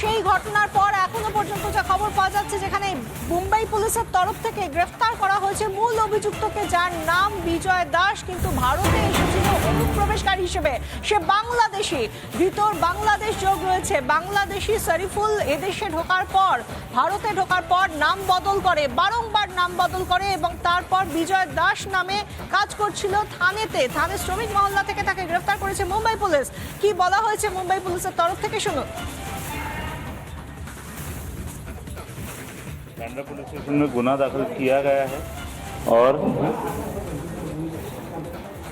সেই ঘটনার পর এখনও পর্যন্ত যা খবর পাওয়া যাচ্ছে, যেখানে মুম্বাই পুলিশের তরফ থেকে গ্রেফতার করা হয়েছে মূল অভিযুক্তকে, যার নাম বিজয় দাস, কিন্তু ভারতে এসেছিল অনুপ্রবেশকারী হিসেবে। সে বাংলাদেশি, ভিতর বাংলাদেশ যোগ রয়েছে। বাংলাদেশি শরীফুল এদেশে ঢোকার পর, ভারতে ঢোকার পর নাম বদল করে, বারংবার নাম বদল করে এবং তারপর বিজয় দাস নামে কাজ করছিল থানেতে। থানে শ্রমিক মহল্লা থেকে তাকে গ্রেফতার করেছে মুম্বাই পুলিশ। কি বলা হয়েছে মুম্বাই পুলিশের তরফ থেকে, শুনুন। बांद्रा पुलिस स्टेशन में गुना दाखिल किया गया है और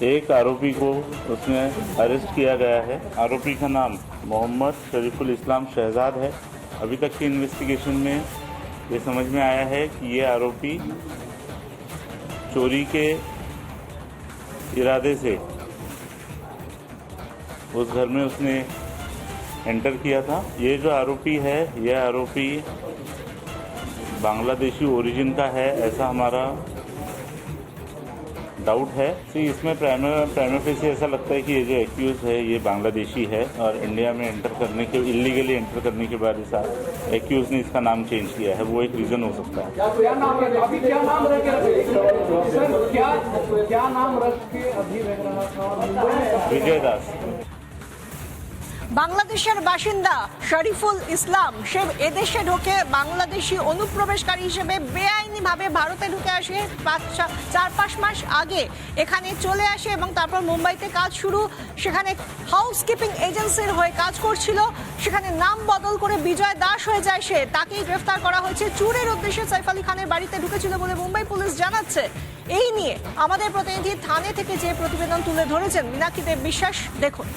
एक आरोपी को उसमें अरेस्ट किया गया है। आरोपी का नाम मोहम्मद शरीफुल इस्लाम शहजाद है। अभी तक की इन्वेस्टिगेशन में ये समझ में आया है कि ये आरोपी चोरी के इरादे से उस घर में उसने एंटर किया था। ये जो आरोपी है यह आरोपी बांग्लादेशी ओरिजिन का है ऐसा हमारा डाउट है। तो इसमें प्राइमे से ऐसा लगता है कि ये जो एक्यूज है ये बांग्लादेशी है और इंडिया में एंटर करने के इलीगली एंटर करने के बाद इस एक्यूज ने इसका नाम चेंज किया है। वो एक रीज़न हो सकता है। क्या नाम अभी क्या नाम रख के विजय दास। বাংলাদেশের বাসিন্দা শরীফুল ইসলাম সে এদেশে ঢোকে বাংলাদেশি অনুপ্রবেশকারী হিসেবে বেআইনিভাবে ভারতে ঢুকে আসে পাঁচ চার পাঁচ মাস আগে। এখানে চলে আসে এবং তারপর মুম্বাইতে কাজ শুরু। সেখানে হাউসকিপিং এজেন্সির হয়ে কাজ করছিল। সেখানে নাম বদল করে বিজয় দাস হয়ে যায় সে। তাকেই গ্রেফতার করা হয়েছে। চুরের উদ্দেশ্যে সাইফ আলী খানের বাড়িতে ঢুকেছিল বলে মুম্বাই পুলিশ জানাচ্ছে। এই নিয়ে আমাদের প্রতিনিধি থানে থেকে যে প্রতিবেদন তুলে ধরেছেন, মীনাক্ষী দেব বিশ্বাস, দেখুন।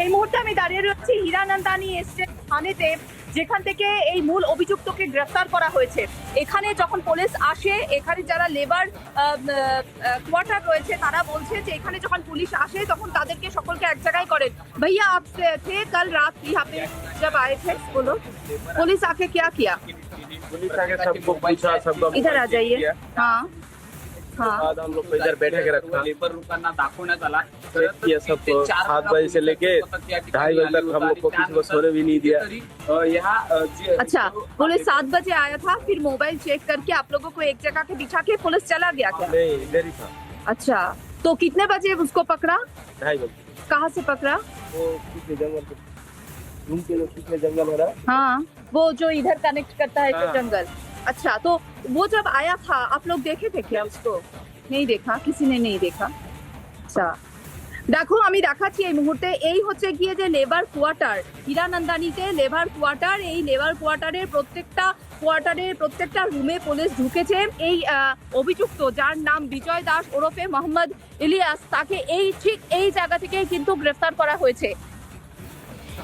এই মুহূর্তে আমি দাঁড়িয়ে রয়েছি হীরানন্দানি এস্টেট থানেতে যেখান থেকে এই মূল অভিযুক্তকে গ্রেফতার করা হয়েছে এখানে যখন পুলিশ আসে এখানে যারা লেবার কোয়ার্টার রয়েছে তারা বলছে যে এখানে যখন পুলিশ আসে তখন তাদেরকে সকলকে এক জায়গায় করেন भैया आप थे कल रात यहाँ पे जब आए थे बोलो पुलिस आके क्या किया पुलिस आके सबको पूछा सबको इधर आ जाइए हाँ हाँ बाद हम लोग इधर बैठे के रखा। लेबर लोकांना दाखवण्यात आला। चेक सात बजे से लेके ढाई बजे तक हम लोग को किसी को सोने भी नहीं दिया। यहाँ अच्छा पुलिस सात बजे आया था फिर मोबाइल चेक करके आप लोगों को एक जगह पे बिछा के पुलिस चला गया क्या? नहीं इधर ही था। अच्छा तो कितने बजे उसको पकड़ा? ढाई बजे। कहाँ से पकड़ा? वो जंगल के के लोग जंगल हो रहा है हाँ वो जो इधर कनेक्ट करता है हाँ। जंगल। अच्छा तो वो जब आया था आप लोग देखे थे क्या उसको नहीं देखा किसी ने नहीं देखा আচ্ছা দেখো আমি দেখাচ্ছি এই মুহূর্তে এই হচ্ছে গিয়ে যে লেবার কোয়ার্টার হীরানন্দানিতে লেবার কোয়ার্টার এই লেবার কোয়ার্টারের প্রত্যেকটা কোয়ার্টারের প্রত্যেকটা রুমে পুলিশ ঢুকেছে এই আহ, অভিযুক্ত যার নাম বিজয় দাস ওরফে মোহাম্মদ ইলিয়াস তাকে এই ঠিক এই জায়গা থেকে কিন্তু গ্রেফতার করা হয়েছে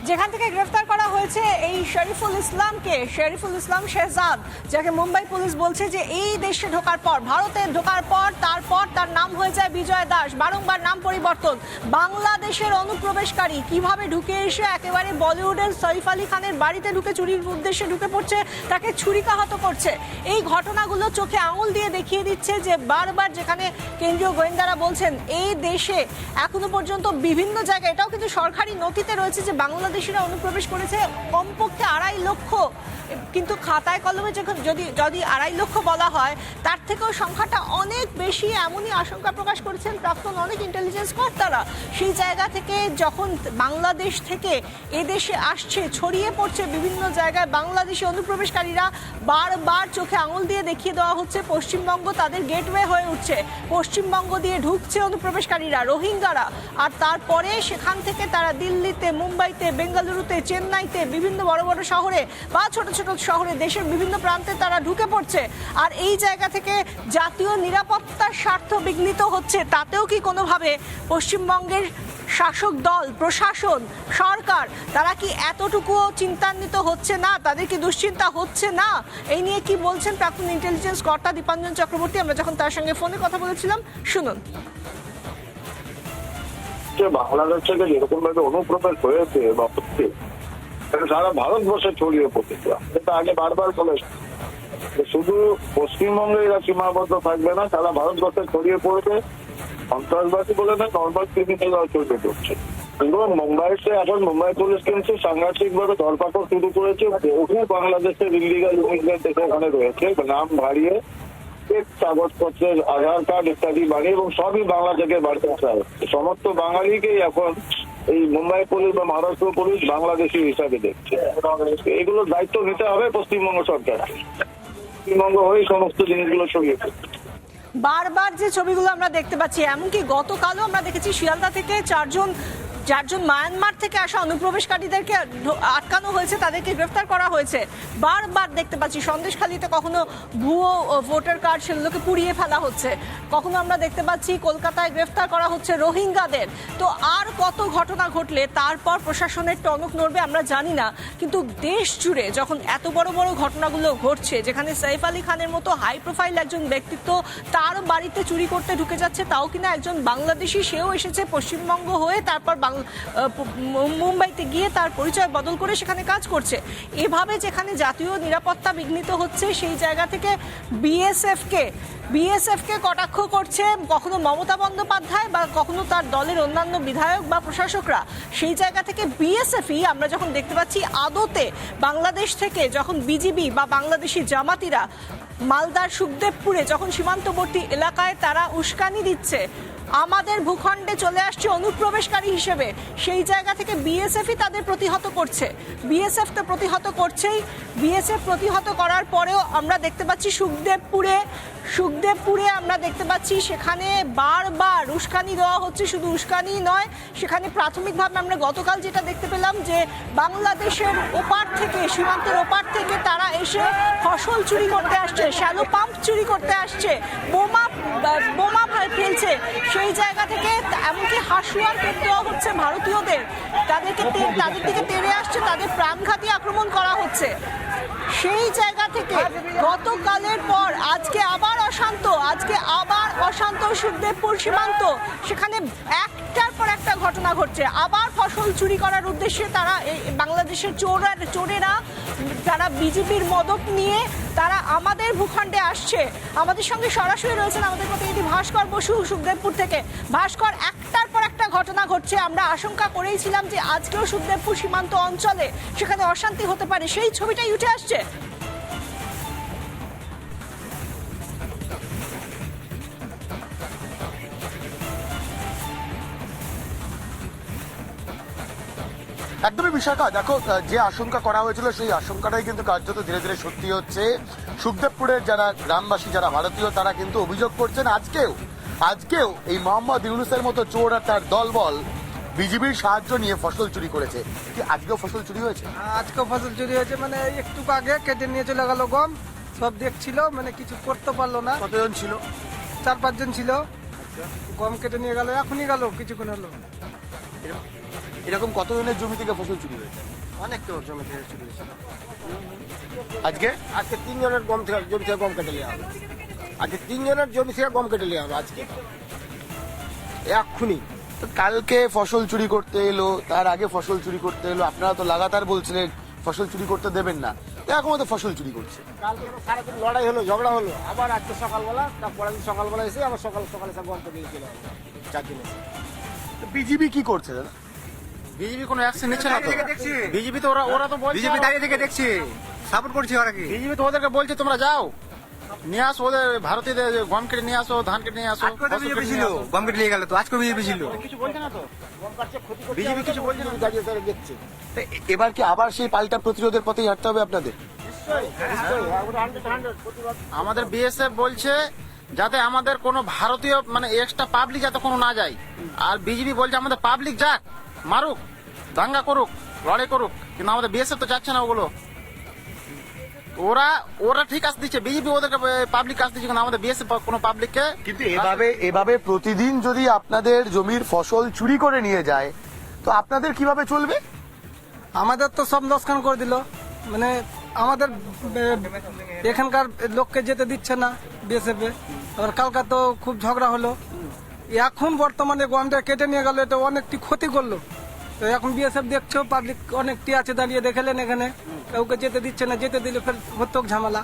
যেখান থেকে গ্রেফতার করা হয়েছে এই শরীফুল ইসলামকে, শরীফুল ইসলাম শেহজাদ, যাকে মুম্বাই পুলিশ বলছে যে এই দেশে ঢোকার পর, ভারতে ঢোকার পর, তারপর তার নাম হয়ে যায় বিজয় দাস। বারংবার নাম পরিবর্তন। বাংলাদেশের অনুপ্রবেশকারী কীভাবে ঢুকে এসে একেবারে বলিউডের সৈফ আলী খানের বাড়িতে ঢুকে চুরির উদ্দেশ্যে ঢুকে পড়ছে, তাকে ছুরিকাহত করছে। এই ঘটনাগুলো চোখে আঙুল দিয়ে দেখিয়ে দিচ্ছে যে বারবার যেখানে কেন্দ্রীয় গোয়েন্দারা বলছেন, এই দেশে এখনও পর্যন্ত বিভিন্ন জায়গায়, এটাও কিন্তু সরকারি নথিতে রয়েছে যে বাংলাদেশিরা অনুপ্রবেশ করেছে কমপক্ষে আড়াই লক্ষ। কিন্তু খাতায় কলমে যখন যদি যদি আড়াই লক্ষ বলা হয়, তার থেকেও সংখ্যাটা অনেক বেশি এমনই আশঙ্কা প্রকাশ করেছেন প্রাক্তন অনেক ইন্টেলিজেন্স কর্তারা। সেই জায়গা থেকে যখন বাংলাদেশ থেকে এদেশে আসছে, ছড়িয়ে পড়ছে বিভিন্ন জায়গায় বাংলাদেশি অনুপ্রবেশকারীরা, বারবার চোখে আঙুল দিয়ে দেখিয়ে দেওয়া হচ্ছে, পশ্চিমবঙ্গ তাদের গেটওয়ে হয়ে উঠছে। পশ্চিমবঙ্গ দিয়ে ঢুকছে অনুপ্রবেশকারীরা, রোহিঙ্গারা। আর তারপরে সেখান থেকে তারা দিল্লিতে, মুম্বাইতে বেঙ্গালুরুতে, চেন্নাইতে, বিভিন্ন বড় বড় শহরে বা ছোট ছোট শহরে দেশের বিভিন্ন প্রান্তে তারা ঢুকে পড়ছে। আর এই জায়গা থেকে জাতীয় নিরাপত্তার স্বার্থ বিঘ্নিত হচ্ছে, তাতেও কি কোনোভাবে পশ্চিমবঙ্গের শাসক দল, প্রশাসন, সরকার, তারা কি এতটুকুও চিন্তান্বিত হচ্ছে না? তাদের কি দুশ্চিন্তা হচ্ছে না? এই নিয়ে কি বলছেন প্রাক্তন ইন্টেলিজেন্স কর্তা দীপাঞ্জন চক্রবর্তী? আমরা যখন তার সঙ্গে ফোনে কথা বলেছিলাম, শুনুন। যে বাংলাদেশ থেকে যেরকম ভাবে অনুপ্রবেশ হয়েছে বা হচ্ছে সারা ভারতবর্ষে ছড়িয়ে পড়েছে। এটা আগে বারবার বলেছে শুধু পশ্চিমবঙ্গে এরা সীমাবদ্ধ থাকবে না, সারা ভারতবর্ষে ছড়িয়ে পড়বে সন্ত্রাসবাদী বলে না, নর্মাল ক্রিমিনালরাও চলবে করছে কিন্তু মুম্বাইতে এখন মুম্বাই পুলিশ কিন্তু সাংঘাতিক ভাবে ধরপাকড় শুরু করেছে। বহু বাংলাদেশের ইলিগাল ইমিগ্রেন্ট এখানে রয়েছে, নাম বাড়িয়ে প্রত্যেক কাগজপত্রের আধার কার্ড ইত্যাদি বাড়িয়ে এবং সবই বাংলা থেকে বাড়তে চায় সমস্ত বাঙালিকেই এখন এই মুম্বাই পুলিশ বা মহারাষ্ট্র পুলিশ বাংলাদেশি হিসাবে দেখছে। এগুলোর দায়িত্ব নিতে হবে পশ্চিমবঙ্গ সরকার। পশ্চিমবঙ্গ হয়ে সমস্ত জিনিসগুলো পড়ছে। বারবার যে ছবিগুলো আমরা দেখতে পাচ্ছি, এমনকি গতকালও আমরা দেখেছি শিয়ালদা থেকে চারজন চারজন মায়ানমার থেকে আসা অনুপ্রবেশকারীদেরকে আটকানো হয়েছে তাদেরকে গ্রেফতার করা হয়েছে। বারবার দেখতে পাচ্ছি সন্দেশখালীতে কখনো ভুয়ো ভোটার কার্ড সেগুলোকে পুড়িয়ে ফেলা হচ্ছে। কখনো আমরা দেখতে পাচ্ছি কলকাতায় গ্রেফতার করা হচ্ছে রোহিঙ্গাদের। তো আর কত ঘটনা ঘটলে তারপর প্রশাসনের টনক নড়বে আমরা জানি না কিন্তু দেশ জুড়ে যখন এত বড় বড় ঘটনাগুলো ঘটছে যেখানে সাইফ আলী খানের মতো হাই প্রোফাইল একজন ব্যক্তিত্ব তার বাড়িতে চুরি করতে ঢুকে যাচ্ছে তাও কিনা একজন বাংলাদেশি সেও এসেছে পশ্চিমবঙ্গ হয়ে তারপর বাং- আহ, প- মু- মুম্বাইতে গিয়ে তার পরিচয় বদল করে সেখানে কাজ করছে। এভাবে যেখানে জাতীয় নিরাপত্তা বিঘ্নিত হচ্ছে, সেই জায়গা থেকে বিএসএফকে বিএসএফকে কটাক্ষ করছে কখনো মমতা বন্দ্যোপাধ্যায় বা কখনো তার দলের অন্যান্য বিধায়ক বা প্রশাসকরা। সেই জায়গা থেকে বিএসএফই আমরা যখন দেখতে পাচ্ছি আদতে বাংলাদেশ থেকে যখন বিজিবি বা বাংলাদেশি জামাতিরা মালদার সুখদেবপুরে, যখন সীমান্তবর্তী এলাকায় তারা উস্কানি দিচ্ছে আমাদের ভূখণ্ডে চলে আসছে অনুপ্রবেশকারী হিসেবে। সেই জায়গা থেকে বিএসএফই তাদের প্রতিহত করছে। বিএসএফ তো প্রতিহত করছেই। বিএসএফ প্রতিহত করার পরেও আমরা দেখতে পাচ্ছি সুখদেবপুরে সুখদেবপুরে আমরা দেখতে পাচ্ছি সেখানে বারবার উস্কানি দেওয়া হচ্ছে। শুধু উস্কানি নয়, সেখানে প্রাথমিকভাবে আমরা গতকাল যেটা দেখতে পেলাম যে বাংলাদেশের ওপার থেকে, সীমান্তের ওপার থেকে তারা এসে ফসল চুরি করতে আসছে, শ্যালো পাম্প চুরি করতে আসছে, বোমা বোমা ফেলছে। সেই জায়গা থেকে এমনকি হাসুয়ার করতেও হচ্ছে ভারতীয়দের তে- তাদের দিকে তেড়ে আসছে, তাদের প্রাণঘাতী আক্রমণ করা হচ্ছে। সেই জায়গা থেকে গতকালের পর আজকে আবার অশান্ত, আজকে আবার অশান্ত সুখদেবপুর সীমান্ত। সেখানে একটার পর একটা ঘটনা ঘটছে। আবার ফসল চুরি করার উদ্দেশ্যে তারা এই বাংলাদেশের চোরা, চোরেরা, যারা বিজেপির মদত নিয়ে তারা আমাদের ভূখণ্ডে আসছে। আমাদের সঙ্গে সরাসরি রয়েছেন আমাদের প্রতিনিধি ভাস্কর বসু সুখদেবপুর থেকে। ভাস্কর, একটার একটা ঘটনা ঘটছে, আমরা আশঙ্কা করেইছিলাম যে আজকেও সুখদেবপুর সীমান্ত অঞ্চলে সেখানে অশান্তি হতে পারে। সেই ছবিটাই উঠে আসছে। একদমই বিশাখা, দেখো যে আশঙ্কা করা হয়েছিল সেই আশঙ্কাটাই কিন্তু কার্যত ধীরে ধীরে সত্যি হচ্ছে। সুখদেবপুরের যারা গ্রামবাসী, যারা ভারতীয়, তারা কিন্তু অভিযোগ করছেন আজকেও আজকেও এই মোহাম্মদ ইউনুসের মতো চোর আর তার দলবল বিজিবির সাহায্য নিয়ে ফসল চুরি করেছে। কি আজকেও ফসল চুরি হয়েছে? আজকেও ফসল চুরি হয়েছে। মানে একটু আগে কেটে নিয়ে চলে গেল গম সব দেখছিল মানে কিছু করতে পারল না। কতজন ছিল? চার পাঁচজন ছিল। গম কেটে নিয়ে গেল এখনই গেল কিছুক্ষণ হলো। এরকম কতজনের জমি থেকে ফসল চুরি হয়েছে? অনেক তো জমি থেকে চুরি হয়েছে। আজকে? আজকে তিনজনের গম থেকে জমি থেকে গম কেটে নেওয়া আজকে তিনজনের জমি থেকে গম কেটে নেওয়া হবে আজকে। এক্ষুনি। তো কালকে ফসল চুরি করতে এলো তার আগে ফসল চুরি করতে এলো। আপনারা তো লাগাতার বলছিলেন ফসল চুরি করতে দেবেন না। এখন তো ফসল চুরি করছে। কালকে তো সারাদিন লড়াই হলো ঝগড়া হলো। আবার আজকে সকালবেলা তারপরে দিন সকালবেলা এসে আবার সকাল সকালে সব গম কেটে চলে চার দিন বিজিবি কি করছে দাদা? বিজেপি কোনো অ্যাকশন নিচ্ছে না তো? বিজেপি তো ওরা ওরা তো বলছে বিজেপি দাঁড়িয়ে থেকে দেখছি। সাপোর্ট করছে ওরা কি? বিজেপি তো ওদেরকে বলছে তোমরা যাও। নিয়ে আসো ওদের ভারতীয়দের গম কেটে নিয়ে আসো ধান কেটে নিয়ে আসো। বিজেপি ছিল গম কেটে নিয়ে গেল তো আজকে বিজেপি ছিল। কিছু বলছে না তো? বিজেপি কিছু বলছে না? দাঁড়িয়ে দাঁড়িয়ে দেখছে। এবার কি আবার সেই পাল্টা প্রতিরোধের পথেই হাঁটতে হবে আপনাদের? আমাদের বিএসএফ বলছে যাতে আমাদের কোনো ভারতীয় মানে এক্সট্রা পাবলিক যাতে কোনো না যায়। আর বিজেপি বলছে আমাদের পাবলিক যাক মারুক দাঙ্গা করুক লড়াই করুক কিন্তু আমাদের বিএসএফ তো যাচ্ছে না ওগুলো। ওরা ওরা ঠিক কাজ দিচ্ছে বিজেপি ওদেরকে পাবলিক কাজ দিচ্ছে কিন্তু আমাদের বিএসএফ কোনো পাবলিককে কিন্তু এভাবে এভাবে প্রতিদিন যদি আপনাদের জমির ফসল চুরি করে নিয়ে যায় তো আপনাদের কীভাবে চলবে? আমাদের তো সব লোকসান করে দিল। মানে আমাদের এখানকার লোককে যেতে দিচ্ছে না বিএসএফ আবার কালকা তো খুব ঝগড়া হলো। এখন বর্তমানে গমটা কেটে নিয়ে গেল এটা অনেকটি ক্ষতি করল। তো এখন বিএসএফ দেখছ পাবলিক অনেকটি আছে দাঁড়িয়ে দেখেলেন এখানে। কাউকে যেতে দিচ্ছে না যেতে দিলে ফের হতো ঝামেলা।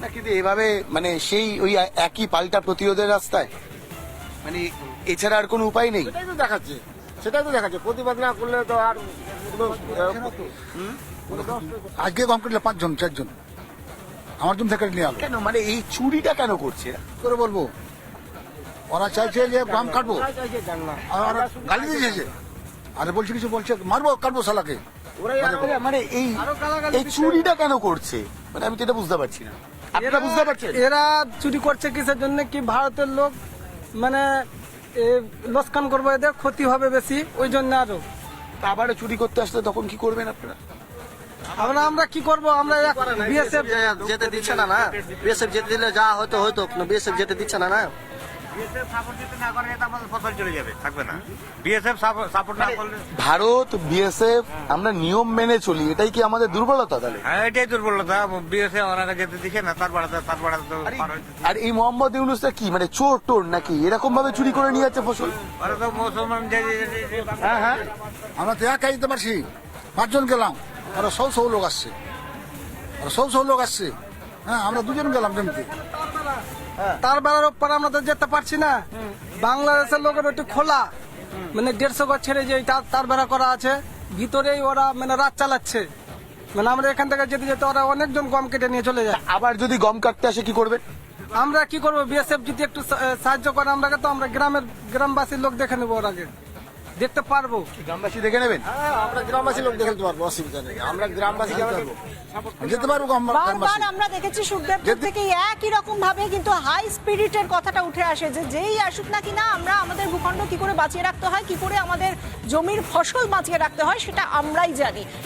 না কিন্তু এভাবে মানে সেই ওই একই পাল্টা প্রতিরোধের রাস্তায়? মানে এছাড়া আর কোনো উপায় নেই? এটাই তো দেখাচ্ছে। সেটাই তো দেখাচ্ছে। প্রতিবাদ না করলে তো আর আজকে কাটলে পাঁচজন চারজন। আমার জন্য থেকে নিয়ে কেন? মানে এই চুরিটা কেন করছে? করে বলব। ওরা চাইছে যে গম কাটবো। আর গালি দিয়েছে আরে বলছে কিছু বলছে? মারবো কাটবো শালাকে মানে- মানে এই এই চুরিটা কেন করছে? মানে আমি তো এটা বুঝতে পারছি না। আপনারা বুঝতে পারছেন? এরা চুরি করছে কিসের জন্য? কি ভারতের লোক মানে এ, লোকসান করব এদের? ক্ষতি হবে বেশি ওই জন্য আরও। আবারও চুরি করতে আসলে তখন কি করবেন আপনারা? আমরা আমরা কি করব? আমরা বিএসএফ যেতে দিচ্ছে না না। বিএসএফ যেতে দিলে যা হয়তো হয়তো বিএসএফ যেতে দিচ্ছে না না। ভারত বিএসএফ আমরা নিয়ম মেনে চলি এটাই কি আমাদের দুর্বলতা তাহলে? হ্যাঁ এটাই দুর্বলতা। বিএসএফ ওনারা যেতে দিচ্ছে না তার বাড়াতে তার বাড়াতে আর এই মোহাম্মদ ইউনুসটা কি? মানে চোর টোর নাকি? এরকম ভাবে চুরি করে নিয়ে যাচ্ছে ফসল? ওরা তো মুসলমান হ্যাঁ হ্যাঁ। আমরা তো একাই দিতে পারছি। পাঁচজন গেলাম আর সব সব লোক আসছে। আর সব সব লোক আসছে। হ্যাঁ আমরা দুজন গেলাম জমিতে তার বেলার ওপর আমরা তো যেতে পারছি না। বাংলাদেশের লোকের একটু খোলা। মানে দেড়শো গজ ছেড়ে যে তার তার বেড়া করা আছে ভিতরেই ওরা মানে রাত চালাচ্ছে। মানে আমরা এখান থেকে যেতে যেতে ওরা অনেকজন গম কেটে নিয়ে চলে যায়। আবার যদি গম কাটতে আসে কি করবে? আমরা কি করব? বিএসএফ যদি একটু সাহায্য করে আমরা তো আমরা গ্রামের গ্রামবাসীর লোক দেখে নেব ওর আগে। দেখতে পারব। গ্রামবাসী দেখে নেবেন? হ্যাঁ, আমরা গ্রামবাসী লোক দেখে পারব অসুবিধা নেই। আমরা গ্রামবাসী যেতে পারব। যেতে পারব বারবার গ্রামবাসী। আমরা দেখেছি সুখদেবপুর থেকে একই রকম ভাবে কিন্তু হাই স্পিরিটের কথাটা উঠে আসে যে যেই আসুক না কিনা আমরা আমাদের ভূখণ্ড কি করে বাঁচিয়ে রাখতে হয় কি করে আমাদের জমির ফসল বাঁচিয়ে রাখতে হয় সেটা আমরাই জানি।